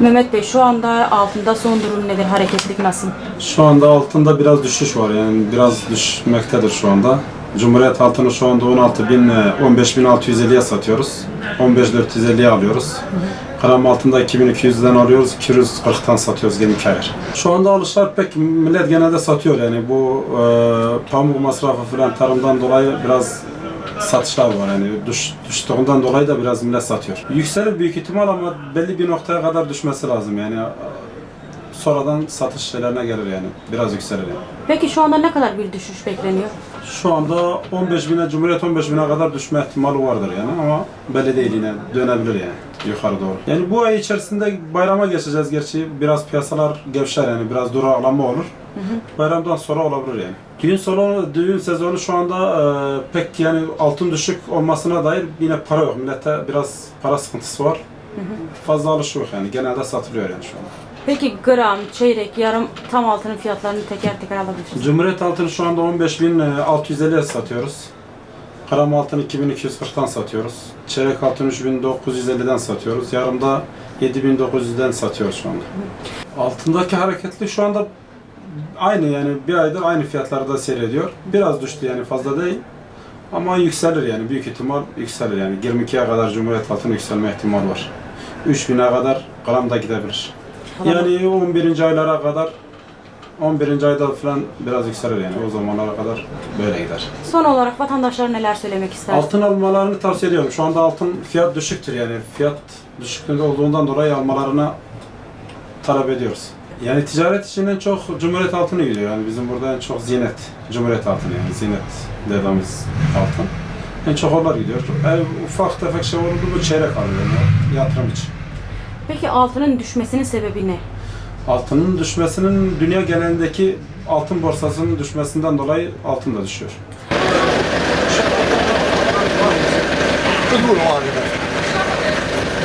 Mehmet Bey şu anda altında son durum nedir? Hareketlik nasıl? Şu anda altında biraz düşüş var yani biraz düşmektedir şu anda. Cumhuriyet altını şu anda 16 bin, 15 bin 650'ye satıyoruz. 15 450'ye alıyoruz. Gram altında 2200'den alıyoruz, 240'tan satıyoruz gemik ayar. Şu anda alışlar pek millet genelde satıyor yani bu e, pamuk masrafı falan tarımdan dolayı biraz satışlar var yani düş, düştüğünden dolayı da biraz millet satıyor. Yükselir büyük ihtimal ama belli bir noktaya kadar düşmesi lazım yani sonradan satış şeylerine gelir yani. Biraz yükselir yani. Peki şu anda ne kadar bir düşüş bekleniyor? Şu anda 15 bine, Cumhuriyet 15 bine kadar düşme ihtimali vardır yani ama belli değil yine dönebilir yani yukarı doğru. Yani bu ay içerisinde bayrama geçeceğiz gerçi biraz piyasalar gevşer yani biraz duraklama olur. Bayramdan sonra olabilir yani. Düğün salonu, düğün sezonu şu anda e, pek yani altın düşük olmasına dair yine para yok. Millete biraz para sıkıntısı var. Fazla alış yok yani. Genelde satılıyor yani şu anda. Peki gram, çeyrek, yarım tam altının fiyatlarını teker teker alabilirsiniz. Cumhuriyet altını şu anda 15.650'ye satıyoruz. Gram altını 2240'tan satıyoruz. Çeyrek altını 3950'den satıyoruz. Yarımda 7900'den satıyoruz şu anda. Altındaki hareketli şu anda aynı yani bir aydır aynı fiyatlarda seyrediyor. Biraz düştü yani fazla değil. Ama yükselir yani büyük ihtimal yükselir yani 22'ye kadar Cumhuriyet altını yükselme ihtimal var. 3000'e kadar gram da gidebilir. Yani 11. aylara kadar 11. ayda falan biraz yükselir yani o zamanlara kadar böyle gider. Son olarak vatandaşlara neler söylemek istersiniz? Altın almalarını tavsiye ediyorum. Şu anda altın fiyat düşüktür yani. Fiyat düşüklüğünde olduğundan dolayı almalarını talep ediyoruz. Yani ticaret için en çok Cumhuriyet altını gidiyor. Yani bizim burada en çok zinet, Cumhuriyet altını yani zinet dediğimiz altın. En çok onlar gidiyor. Ev ufak tefek şey oldu mu çeyrek alıyor yani yatırım için. Peki altının düşmesinin sebebi ne? Altının düşmesinin dünya genelindeki altın borsasının düşmesinden dolayı altın da düşüyor. Dur oğlum abi.